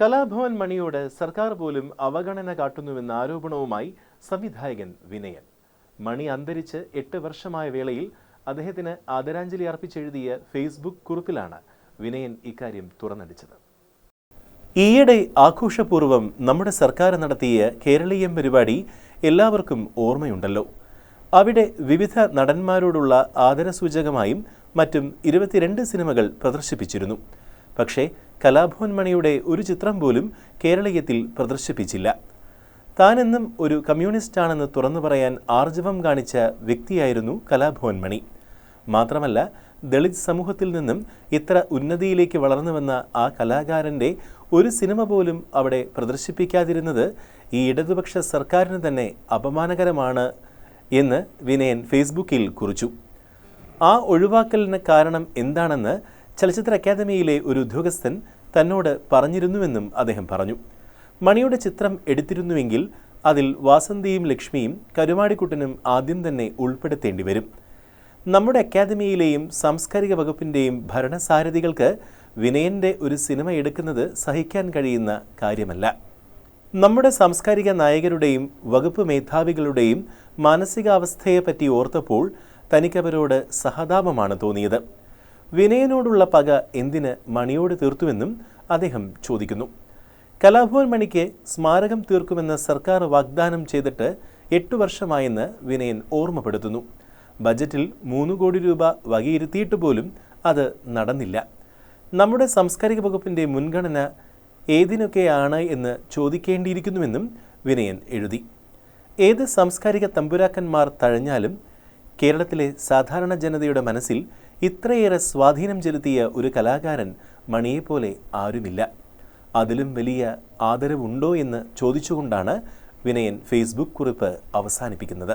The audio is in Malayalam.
കലാഭവൻ മണിയോട് സർക്കാർ പോലും അവഗണന കാട്ടുന്നുവെന്ന ആരോപണവുമായി സംവിധായകൻ വിനയൻ. മണി അന്തരിച്ച് എട്ട് വർഷമായ വേളയിൽ അദ്ദേഹത്തിന് ആദരാഞ്ജലി അർപ്പിച്ചെഴുതിയ ഫേസ്ബുക്ക് കുറിപ്പിലാണ് വിനയൻ ഇക്കാര്യം തുറന്നടിച്ചത്. ഈയിടെ ആഘോഷപൂർവം നമ്മുടെ സർക്കാർ നടത്തിയ കേരളീയം പരിപാടി എല്ലാവർക്കും ഓർമ്മയുണ്ടല്ലോ. അവിടെ വിവിധ നടന്മാരോടുള്ള ആദരസൂചകമായും മറ്റും ഇരുപത്തിരണ്ട് സിനിമകൾ പ്രദർശിപ്പിച്ചിരുന്നു. പക്ഷേ കലാഭവൻ മണിയുടെ ഒരു ചിത്രം പോലും കേരളീയത്തിൽ പ്രദർശിപ്പിച്ചില്ല. താനെന്നും ഒരു കമ്മ്യൂണിസ്റ്റാണെന്ന് തുറന്നു പറയാൻ ആർജവം കാണിച്ച വ്യക്തിയായിരുന്നു കലാഭവൻ മണി മാത്രമല്ല ദളിത് സമൂഹത്തിൽ നിന്നും ഇത്ര ഉന്നതിയിലേക്ക് വളർന്നുവന്ന ആ കലാകാരന്റെ ഒരു സിനിമ പോലും അവിടെ പ്രദർശിപ്പിക്കാതിരുന്നത് ഈ ഇടതുപക്ഷ സർക്കാരിന് തന്നെ അപമാനകരമാണ് എന്ന് വിനയൻ ഫേസ്ബുക്കിൽ കുറിച്ചു. ആ ഒഴിവാക്കലിന് കാരണം എന്താണെന്ന് ചലച്ചിത്ര അക്കാദമിയിലെ ഒരു ഉദ്യോഗസ്ഥൻ തന്നോട് പറഞ്ഞിരുന്നുവെന്നും അദ്ദേഹം പറഞ്ഞു. മണിയുടെ ചിത്രം എടുത്തിരുന്നുവെങ്കിൽ അതിൽ വാസന്തിയും ലക്ഷ്മിയും കരുമാടിക്കുട്ടനും ആദ്യം തന്നെ ഉൾപ്പെടുത്തേണ്ടി വരും. നമ്മുടെ അക്കാദമിയിലെയും സാംസ്കാരിക വകുപ്പിന്റെയും ഭരണസാരഥികൾക്ക് വിനയന്റെ ഒരു സിനിമ എടുക്കുന്നത് സഹിക്കാൻ കഴിയുന്ന കാര്യമല്ല. നമ്മുടെ സാംസ്കാരിക നായകരുടെയും വകുപ്പ് മേധാവികളുടെയും മാനസികാവസ്ഥയെപ്പറ്റി ഓർത്തപ്പോൾ തനിക്കവരോട് സഹതാപമാണ് തോന്നിയത്. വിനയനോടുള്ള പക എന്തിന് മണിയോട് തീർത്തുവെന്നും അദ്ദേഹം ചോദിക്കുന്നു. കലാഭവൻ മണിക്ക് സ്മാരകം തീർക്കുമെന്ന് സർക്കാർ വാഗ്ദാനം ചെയ്തിട്ട് എട്ടു വർഷമായെന്ന് വിനയൻ ഓർമ്മപ്പെടുത്തുന്നു. ബജറ്റിൽ മൂന്ന് കോടി രൂപ വകയിരുത്തിയിട്ട് പോലും അത് നടന്നില്ല. നമ്മുടെ സാംസ്കാരിക വകുപ്പിന്റെ മുൻഗണന ഏതിനൊക്കെയാണ് എന്ന് ചോദിക്കേണ്ടിയിരിക്കുന്നുവെന്നും വിനയൻ എഴുതി. ഏത് സാംസ്കാരിക തമ്പുരാക്കന്മാർ തഴഞ്ഞാലും കേരളത്തിലെ സാധാരണ ജനതയുടെ മനസ്സിൽ ഇത്രയേറെ സ്വാധീനം ചെലുത്തിയ ഒരു കലാകാരൻ മണിയെപ്പോലെ ആരുമില്ല. അതിലും വലിയ ആദരവുണ്ടോ എന്ന് ചോദിച്ചുകൊണ്ടാണ് വിനയൻ ഫേസ്ബുക്ക് കുറിപ്പ് അവസാനിപ്പിക്കുന്നത്.